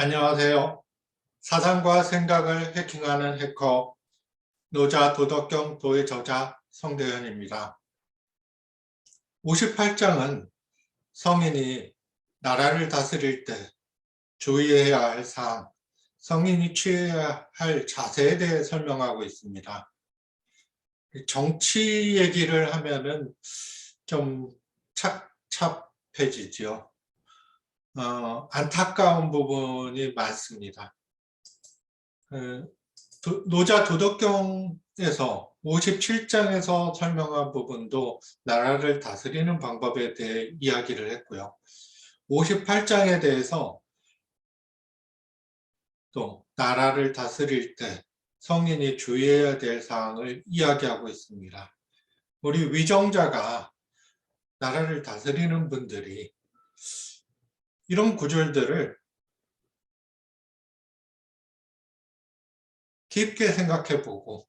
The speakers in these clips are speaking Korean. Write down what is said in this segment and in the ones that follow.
안녕하세요. 사상과 생각을 해킹하는 해커 노자 도덕경 도의 저자 성대현입니다. 58장은 성인이 나라를 다스릴 때 주의해야 할 사항, 성인이 취해야 할 자세에 대해 설명하고 있습니다. 정치 얘기를 하면은 좀 착잡해지죠. 어, 안타까운 부분이 많습니다. 그, 도, 노자 도덕경에서 57장에서 설명한 부분도 나라를 다스리는 방법에 대해 이야기를 했고요. 58장에 대해서 또 나라를 다스릴 때 성인이 주의해야 될 사항을 이야기하고 있습니다. 우리 위정자가 나라를 다스리는 분들이 이런 구절들을 깊게 생각해 보고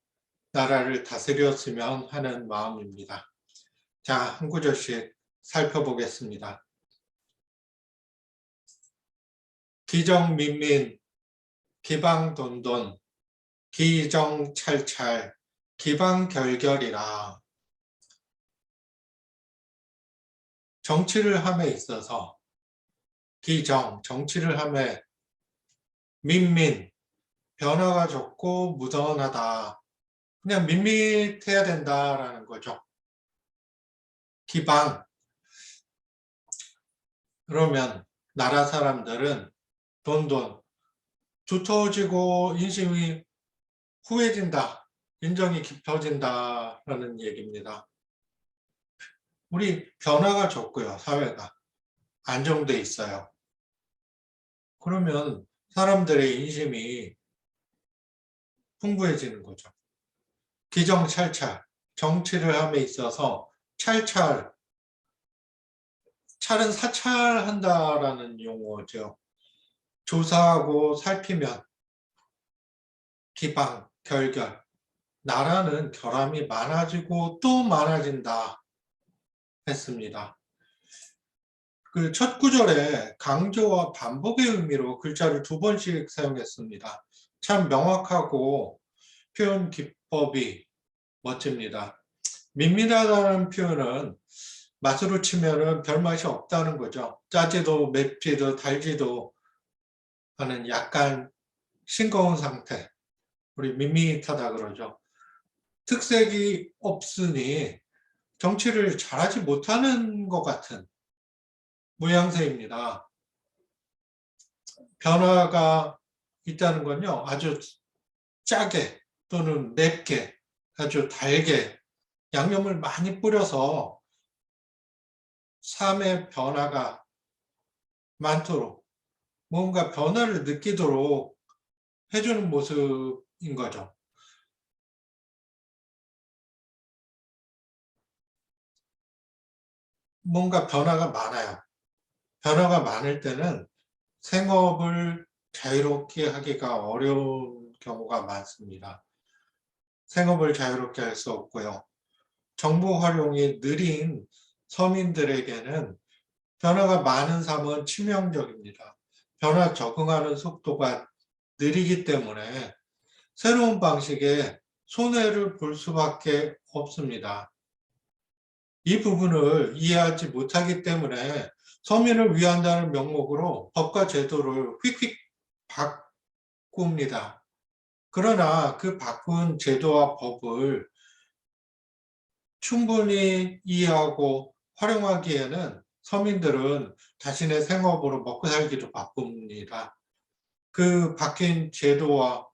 나라를 다스렸으면 하는 마음입니다. 자, 한 구절씩 살펴보겠습니다. 기정민민, 기방돈돈, 기정찰찰, 기방결결이라 정치를 함에 있어서 기정, 정치를 함에 민민, 변화가 적고 무던하다. 그냥 밋밋해야 된다라는 거죠. 기방. 그러면 나라 사람들은 돈돈 두터워지고 인심이 후해진다. 인정이 깊어진다라는 얘기입니다. 우리 변화가 적고요. 사회가. 안정돼 있어요. 그러면 사람들의 인심이 풍부해지는 거죠. 기정찰찰, 정치를 함에 있어서 찰찰, 찰은 사찰한다라는 용어죠. 조사하고 살피면 기방, 결결, 나라는 결함이 많아지고 또 많아진다 했습니다. 그 첫 구절에 강조와 반복의 의미로 글자를 두 번씩 사용했습니다. 참 명확하고 표현 기법이 멋집니다. 밋밋하다는 표현은 맛으로 치면은 별맛이 없다는 거죠. 짜지도 맵지도 달지도 하는 약간 싱거운 상태. 우리 밋밋하다 그러죠. 특색이 없으니 정치를 잘하지 못하는 것 같은 모양새입니다. 변화가 있다는 건요, 아주 짜게 또는 맵게, 아주 달게 양념을 많이 뿌려서 삶의 변화가 많도록 뭔가 변화를 느끼도록 해주는 모습인 거죠. 뭔가 변화가 많아요. 변화가 많을 때는 생업을 자유롭게 하기가 어려운 경우가 많습니다. 생업을 자유롭게 할 수 없고요. 정보 활용이 느린 서민들에게는 변화가 많은 삶은 치명적입니다. 변화 적응하는 속도가 느리기 때문에 새로운 방식에 손해를 볼 수밖에 없습니다. 이 부분을 이해하지 못하기 때문에 서민을 위한다는 명목으로 법과 제도를 휙휙 바꿉니다. 그러나 그 바꾼 제도와 법을 충분히 이해하고 활용하기에는 서민들은 자신의 생업으로 먹고 살기도 바쁩니다. 그 바뀐 제도와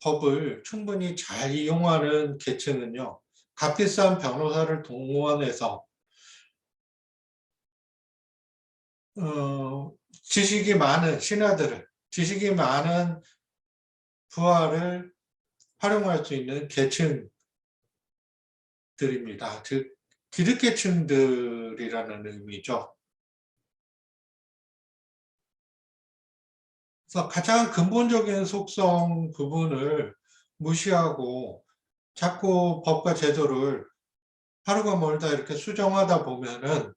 법을 충분히 잘 이용하는 계층은요, 값비싼 변호사를 동원해서 어, 지식이 많은 신하들을, 지식이 많은 부하를 활용할 수 있는 계층들입니다. 즉, 기득계층들이라는 의미죠. 그래서 가장 근본적인 속성 부분을 무시하고 자꾸 법과 제도를 하루가 멀다 이렇게 수정하다 보면은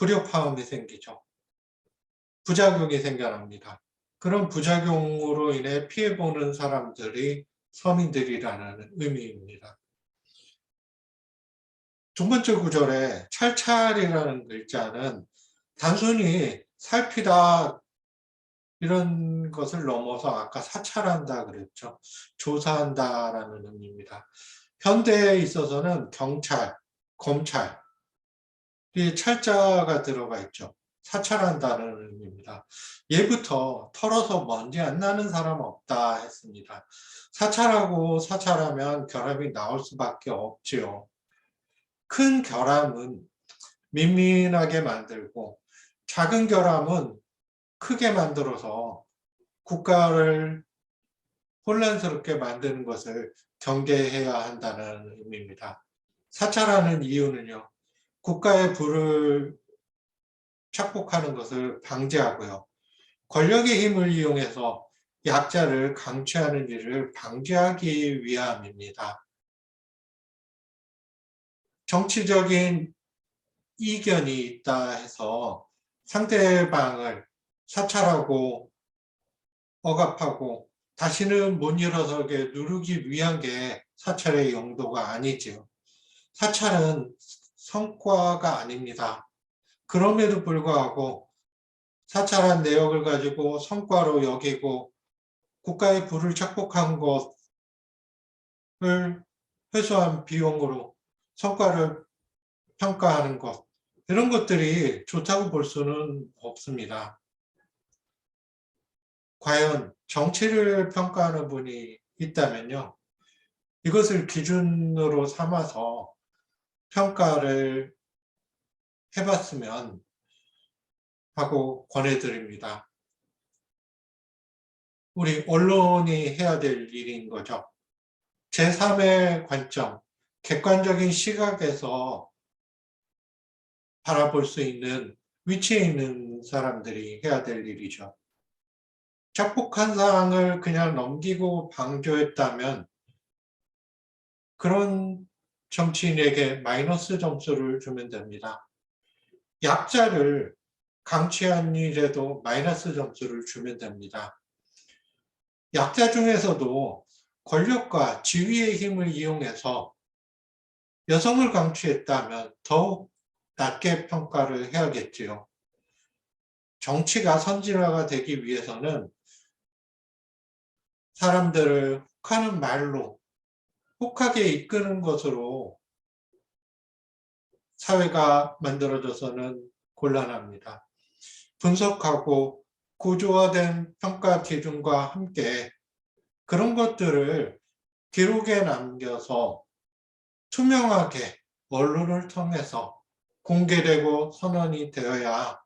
불협화음이 생기죠. 부작용이 생겨납니다. 그런 부작용으로 인해 피해보는 사람들이 서민들이라는 의미입니다. 두 번째 구절에 찰찰이라는 글자는 단순히 살피다 이런 것을 넘어서 아까 사찰한다 그랬죠. 조사한다라는 의미입니다. 현대에 있어서는 경찰, 검찰, 이 찰자가 들어가 있죠. 사찰한다는 의미입니다. 예부터 털어서 먼지 안 나는 사람 없다 했습니다. 사찰하고 사찰하면 결함이 나올 수밖에 없지요. 큰 결함은 민민하게 만들고 작은 결함은 크게 만들어서 국가를 혼란스럽게 만드는 것을 경계해야 한다는 의미입니다. 사찰하는 이유는요. 국가의 불을 착복하는 것을 방지하고요. 권력의 힘을 이용해서 약자를 강취하는 일을 방지하기 위함입니다. 정치적인 이견이 있다 해서 상대방을 사찰하고 억압하고 다시는 못 일어서게 누르기 위한 게 사찰의 용도가 아니지요. 사찰은 성과가 아닙니다. 그럼에도 불구하고 사찰한 내역을 가지고 성과로 여기고 국가의 불을 착복한 것을 회수한 비용으로 성과를 평가하는 것 이런 것들이 좋다고 볼 수는 없습니다. 과연 정치를 평가하는 분이 있다면요. 이것을 기준으로 삼아서 평가를 해봤으면 하고 권해드립니다. 우리 언론이 해야 될 일인 거죠. 제3의 관점, 객관적인 시각에서 바라볼 수 있는 위치에 있는 사람들이 해야 될 일이죠. 착복한 사항을 그냥 넘기고 방조했다면 그런 정치인에게 마이너스 점수를 주면 됩니다. 약자를 강취한 일에도 마이너스 점수를 주면 됩니다. 약자 중에서도 권력과 지위의 힘을 이용해서 여성을 강취했다면 더욱 낮게 평가를 해야겠지요. 정치가 선진화가 되기 위해서는 사람들을 혹하는 말로 혹하게 이끄는 것으로 사회가 만들어져서는 곤란합니다. 분석하고 구조화된 평가 기준과 함께 그런 것들을 기록에 남겨서 투명하게 언론을 통해서 공개되고 선언이 되어야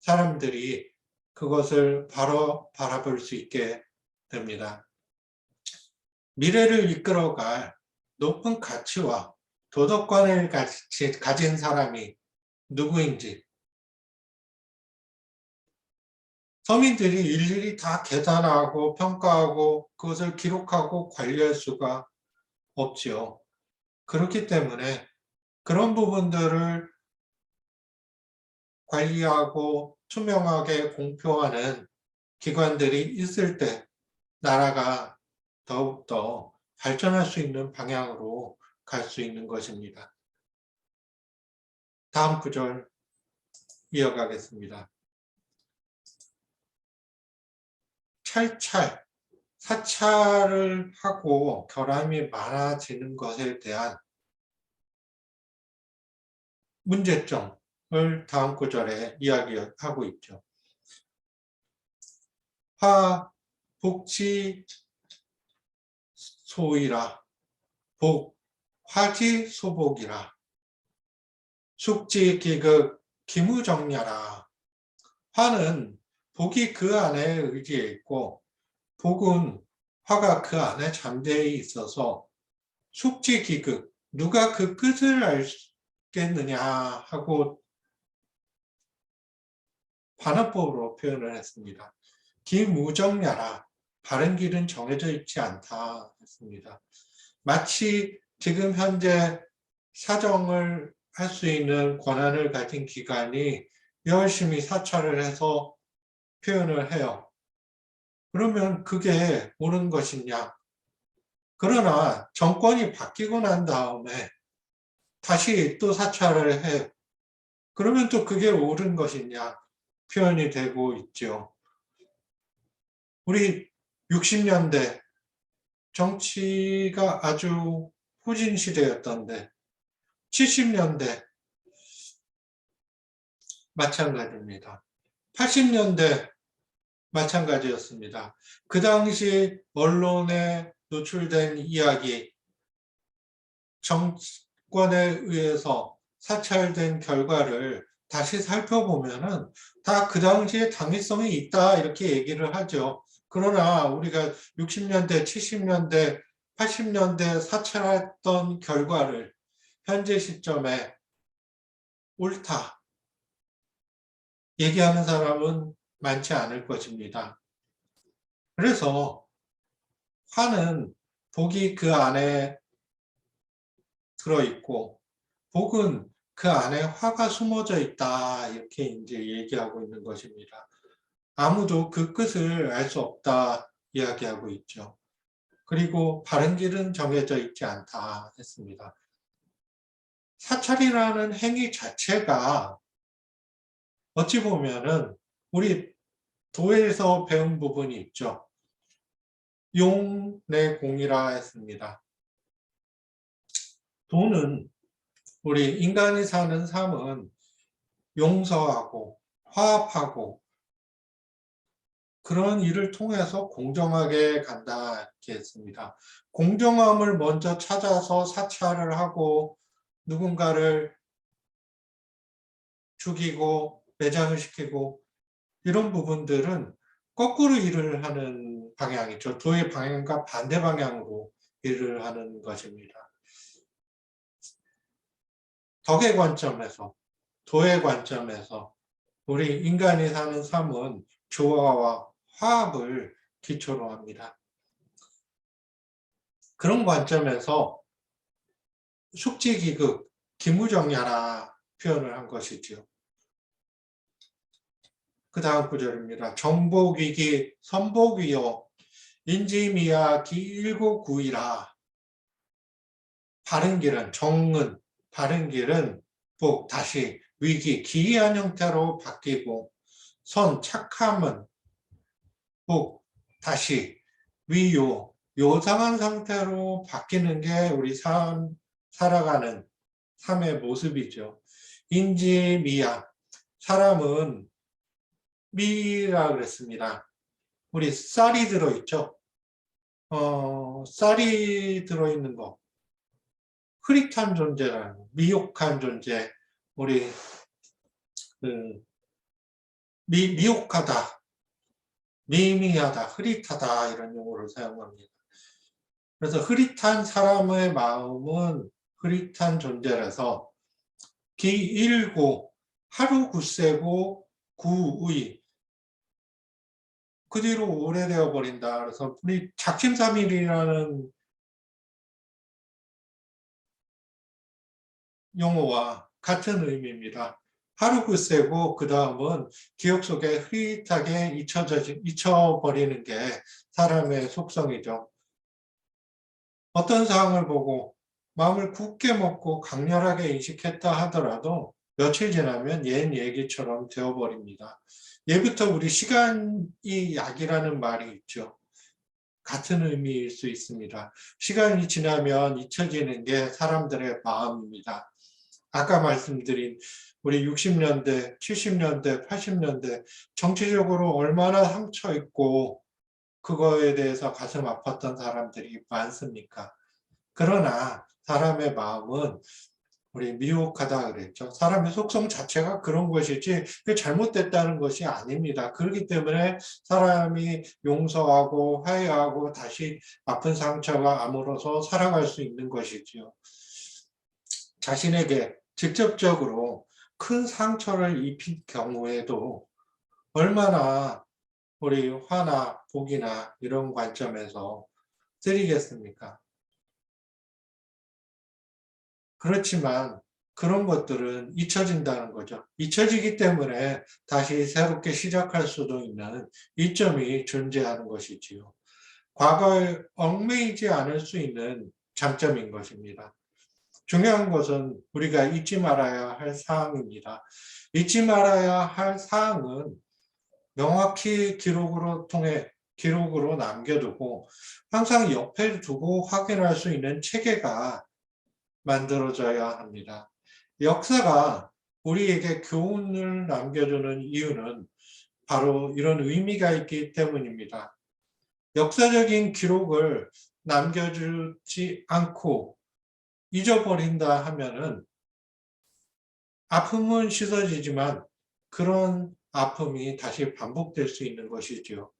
사람들이 그것을 바로 바라볼 수 있게 됩니다. 미래를 이끌어갈 높은 가치와 도덕관을 가진 사람이 누구인지 서민들이 일일이 다 계산하고 평가하고 그것을 기록하고 관리할 수가 없지요. 그렇기 때문에 그런 부분들을 관리하고 투명하게 공표하는 기관들이 있을 때 나라가 더욱더 발전할 수 있는 방향으로 갈 수 있는 것입니다. 다음 구절 이어가겠습니다. 찰찰, 사찰을 하고 결함이 많아지는 것에 대한 문제점을 다음 구절에 이야기하고 있죠. 화, 복지, 소이라, 복, 화지, 소복이라, 숙지, 기극, 기무정야라. 화는 복이 그 안에 의지해 있고, 복은 화가 그 안에 잠재해 있어서 숙지, 기극, 누가 그 끝을 알겠느냐 하고 반어법으로 표현을 했습니다. 기무정야라. 바른 길은 정해져 있지 않다 했습니다. 마치 지금 현재 사정을 할 수 있는 권한을 가진 기관이 열심히 사찰을 해서 표현을 해요. 그러면 그게 옳은 것이냐? 그러나 정권이 바뀌고 난 다음에 다시 또 사찰을 해요. 그러면 또 그게 옳은 것이냐? 표현이 되고 있죠. 우리 60년대 정치가 아주 후진 시대였던데 70년대 마찬가지입니다. 80년대 마찬가지였습니다. 그 당시 언론에 노출된 이야기, 정권에 의해서 사찰된 결과를 다시 살펴보면 은 다 그 당시에 당위성이 있다 이렇게 얘기를 하죠. 그러나 우리가 60년대, 70년대, 80년대 사찰했던 결과를 현재 시점에 옳다 얘기하는 사람은 많지 않을 것입니다. 그래서 화는 복이 그 안에 들어있고 복은 그 안에 화가 숨어져 있다 이렇게 이제 얘기하고 있는 것입니다. 아무도 그 끝을 알 수 없다 이야기하고 있죠. 그리고 바른 길은 정해져 있지 않다 했습니다. 사찰이라는 행위 자체가 어찌 보면은 우리 도에서 배운 부분이 있죠. 용내공이라 했습니다. 도는 우리 인간이 사는 삶은 용서하고 화합하고 그런 일을 통해서 공정하게 간다 이렇게 했습니다. 공정함을 먼저 찾아서 사찰을 하고 누군가를 죽이고 매장을 시키고 이런 부분들은 거꾸로 일을 하는 방향이죠. 도의 방향과 반대 방향으로 일을 하는 것입니다. 덕의 관점에서, 도의 관점에서 우리 인간이 사는 삶은 조화와 화합을 기초로 합니다. 그런 관점에서 숙지기극, 기무정야라 표현을 한 것이지요. 그 다음 구절입니다. 정복위기, 선복위요, 인지미야 기일고구이라. 바른 길은 정은, 바른 길은 복, 다시 위기, 기이한 형태로 바뀌고 선, 착함은 복, 다시 위요, 요상한 상태로 바뀌는 게 우리 삶, 살아가는 삶의 모습이죠. 인지 미야, 사람은 미라 그랬습니다. 우리 쌀이 들어있죠. 어, 쌀이 들어있는 거. 흐릿한 존재라는 미혹한 존재. 우리 그 미, 미혹하다, 미미하다, 흐릿하다 이런 용어를 사용합니다. 그래서 흐릿한 사람의 마음은 흐릿한 존재라서 기일고 하루 굳세고 구의 그 뒤로 오래되어 버린다. 그래서 우리 작심삼일이라는 용어와 같은 의미입니다. 하루 굳세고 그 다음은 기억 속에 흐릿하게 잊혀져, 잊혀버리는 게 사람의 속성이죠. 어떤 상황을 보고 마음을 굳게 먹고 강렬하게 인식했다 하더라도 며칠 지나면 옛 얘기처럼 되어버립니다. 예부터 우리 시간이 약이라는 말이 있죠. 같은 의미일 수 있습니다. 시간이 지나면 잊혀지는 게 사람들의 마음입니다. 아까 말씀드린 우리 60년대, 70년대, 80년대 정치적으로 얼마나 상처 있고 그거에 대해서 가슴 아팠던 사람들이 많습니까? 그러나 사람의 마음은 우리 미혹하다 그랬죠. 사람의 속성 자체가 그런 것이지 그 잘못됐다는 것이 아닙니다. 그렇기 때문에 사람이 용서하고 화해하고 다시 아픈 상처가 아물어서 살아갈 수 있는 것이지요. 자신에게 직접적으로 큰 상처를 입힌 경우에도 얼마나 우리 화나 복이나 이런 관점에서 드리겠습니까? 그렇지만 그런 것들은 잊혀진다는 거죠. 잊혀지기 때문에 다시 새롭게 시작할 수도 있는 이점이 존재하는 것이지요. 과거에 얽매이지 않을 수 있는 장점인 것입니다. 중요한 것은 우리가 잊지 말아야 할 사항입니다. 잊지 말아야 할 사항은 명확히 기록으로 통해 기록으로 남겨두고 항상 옆에 두고 확인할 수 있는 체계가 만들어져야 합니다. 역사가 우리에게 교훈을 남겨주는 이유는 바로 이런 의미가 있기 때문입니다. 역사적인 기록을 남겨주지 않고 잊어버린다 하면은 아픔은 씻어지지만 그런 아픔이 다시 반복될 수 있는 것이지요.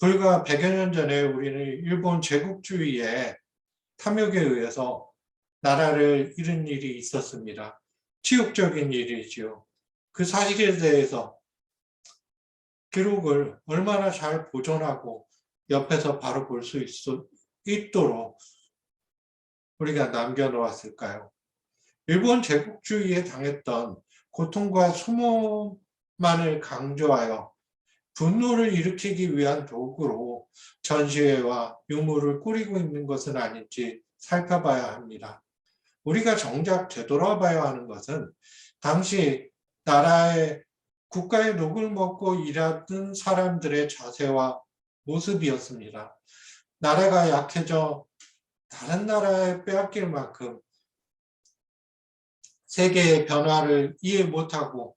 불과 100여 년 전에 우리는 일본 제국주의의 탐욕에 의해서 나라를 잃은 일이 있었습니다. 치욕적인 일이지요. 그 사실에 대해서 기록을 얼마나 잘 보존하고 옆에서 바로 볼 수 있도록 우리가 남겨놓았을까요? 일본 제국주의에 당했던 고통과 수모만을 강조하여 분노를 일으키기 위한 도구로 전시회와 유물을 꾸리고 있는 것은 아닌지 살펴봐야 합니다. 우리가 정작 되돌아봐야 하는 것은 당시 나라의 국가의 녹을 먹고 일하던 사람들의 자세와 모습이었습니다. 나라가 약해져 다른 나라에 빼앗길 만큼 세계의 변화를 이해 못하고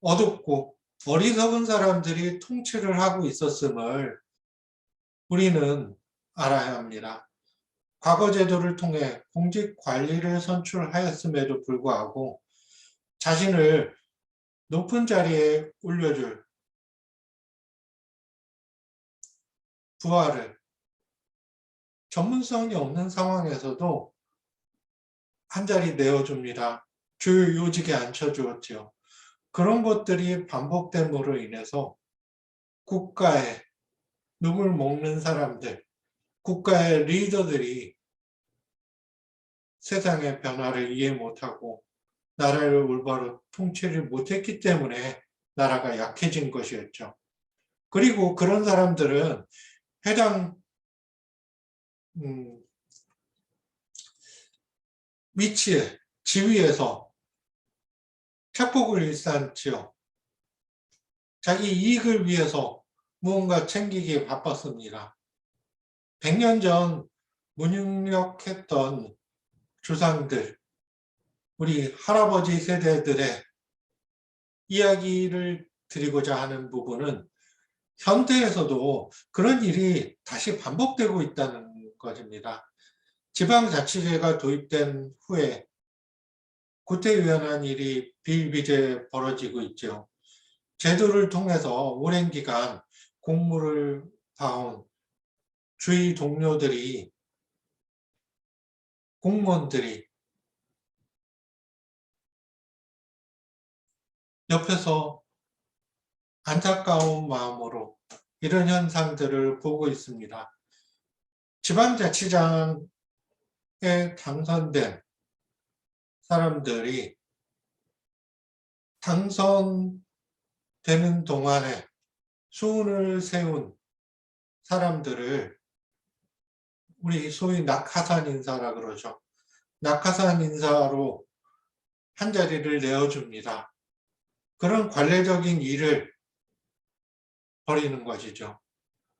어둡고 어리석은 사람들이 통치를 하고 있었음을 우리는 알아야 합니다. 과거 제도를 통해 공직 관리를 선출하였음에도 불구하고 자신을 높은 자리에 올려줄 부하를 전문성이 없는 상황에서도 한 자리 내어줍니다. 주요 요직에 앉혀주었지요. 그런 것들이 반복됨으로 인해서 국가의 누굴 먹는 사람들, 국가의 리더들이 세상의 변화를 이해 못하고 나라를 올바로 통치를 못했기 때문에 나라가 약해진 것이었죠. 그리고 그런 사람들은 해당 음, 위치에 지위에서 착복을 일삼지요. 자기 이익을 위해서 무언가 챙기기에 바빴습니다. 100년 전 무능력했던 조상들, 우리 할아버지 세대들의 이야기를 드리고자 하는 부분은 현대에서도 그런 일이 다시 반복되고 있다는 것입니다. 지방자치제가 도입된 후에 구태의연한 일이 비일비재 벌어지고 있죠. 제도를 통해서 오랜 기간 공무를 봐온 주위 동료들이 공무원들이 옆에서 안타까운 마음으로 이런 현상들을 보고 있습니다. 지방자치장에 당선된 사람들이 당선되는 동안에 수운을 세운 사람들을 우리 소위 낙하산 인사라 그러죠. 낙하산 인사로 한 자리를 내어줍니다. 그런 관례적인 일을 버리는 것이죠.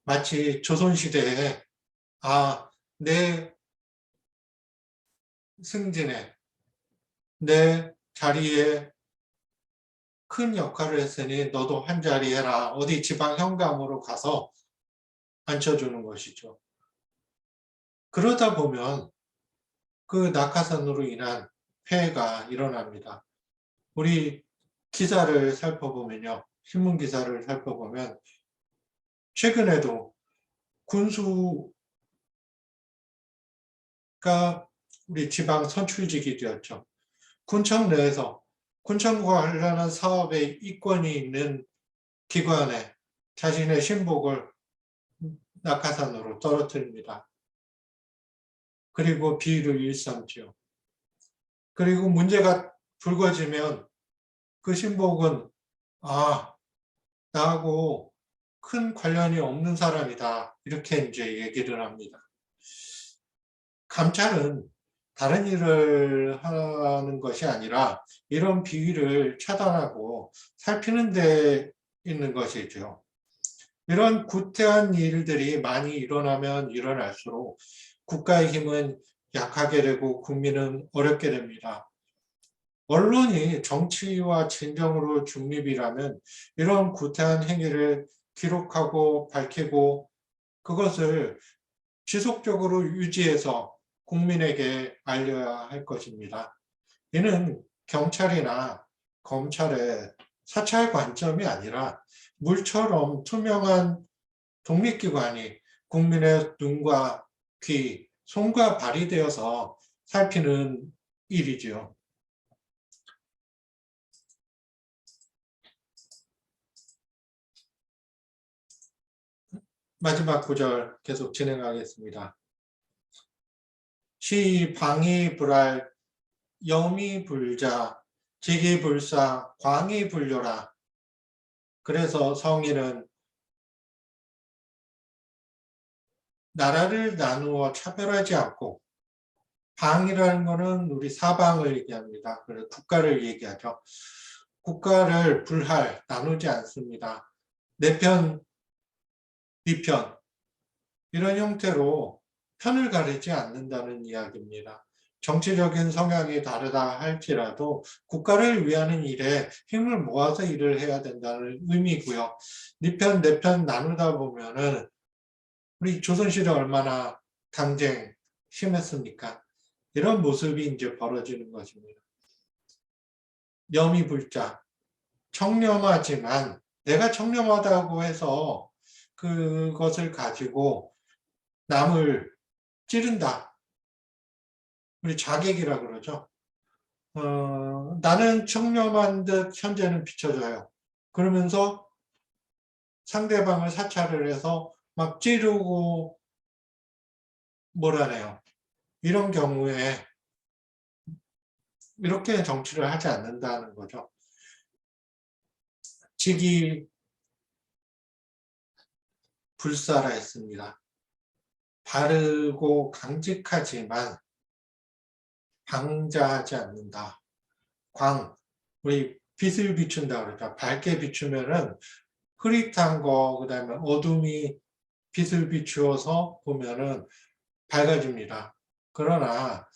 마치 조선시대에 아, 내 승진에 내 자리에 큰 역할을 했으니 너도 한 자리 해라. 어디 지방 현감으로 가서 앉혀주는 것이죠. 그러다 보면 그 낙하산으로 인한 폐해가 일어납니다. 우리 기사를 살펴보면요. 신문 기사를 살펴보면 최근에도 군수 가 우리 지방 선출직이 되었죠. 군청 내에서 군청과 관련한 사업에 이권이 있는 기관에 자신의 신복을 낙하산으로 떨어뜨립니다. 그리고 비위를 일삼죠. 그리고 문제가 붉어지면 그 신복은 아 나하고 큰 관련이 없는 사람이다 이렇게 이제 얘기를 합니다. 감찰은 다른 일을 하는 것이 아니라 이런 비위를 차단하고 살피는 데 있는 것이죠. 이런 구태한 일들이 많이 일어나면 일어날수록 국가의 힘은 약하게 되고 국민은 어렵게 됩니다. 언론이 정치와 진정으로 중립이라면 이런 구태한 행위를 기록하고 밝히고 그것을 지속적으로 유지해서 국민에게 알려야 할 것입니다. 이는 경찰이나 검찰의 사찰 관점이 아니라 물처럼 투명한 독립기관이 국민의 눈과 귀, 손과 발이 되어서 살피는 일이지요. 마지막 구절 계속 진행하겠습니다. 시 방이 불알 염이 불자 지기 불사 광이 불려라. 그래서 성인은 나라를 나누어 차별하지 않고 방이라는 것은 우리 사방을 얘기합니다. 그래서 국가를 얘기하죠. 국가를 불할, 나누지 않습니다. 내 편, 네 편. 이런 형태로 편을 가리지 않는다는 이야기입니다. 정치적인 성향이 다르다 할지라도 국가를 위하는 일에 힘을 모아서 일을 해야 된다는 의미고요. 네 편, 내 편 나누다 보면은 우리 조선시대 얼마나 당쟁 심했습니까? 이런 모습이 이제 벌어지는 것입니다. 염이 불자 청렴하지만 내가 청렴하다고 해서 그것을 가지고 남을 찌른다. 우리 자객이라 그러죠. 어, 나는 청렴한 듯 현재는 비춰져요. 그러면서 상대방을 사찰을 해서 막 찌르고 뭐라네요. 이런 경우에 이렇게 정치를 하지 않는다는 거죠. 직이 불사라 했습니다. 바르고 강직하지만 방자하지 않는다. 광, 우리 빛을 비춘다 그러죠. 밝게 비추면은 흐릿한 거, 그 다음에 어둠이 빛을 비추어서 보면은 밝아집니다. 그러나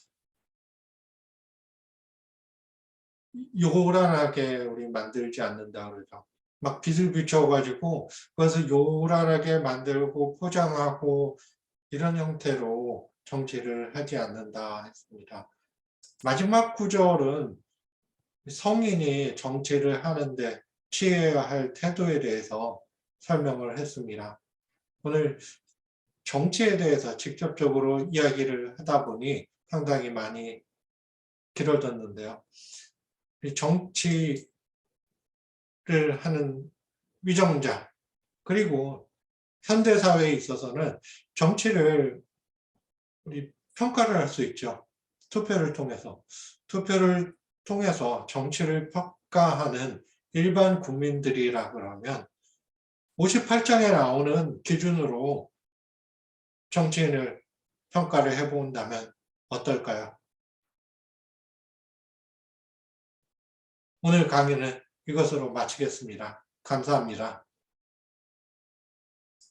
요란하게 우리 만들지 않는다 그러죠. 막 빛을 비춰가지고 그것을 요란하게 만들고 포장하고 이런 형태로 정치를 하지 않는다 했습니다. 마지막 구절은 성인이 정치를 하는데 취해야 할 태도에 대해서 설명을 했습니다. 오늘 정치에 대해서 직접적으로 이야기를 하다 보니 상당히 많이 길어졌는데요. 정치를 하는 위정자 그리고 현대 사회에 있어서는 정치를 우리 평가를 할 수 있죠. 투표를 통해서. 투표를 통해서 정치를 평가하는 일반 국민들이라 그러면 58장에 나오는 기준으로 정치인을 평가를 해본다면 어떨까요? 오늘 강의는 이것으로 마치겠습니다. 감사합니다.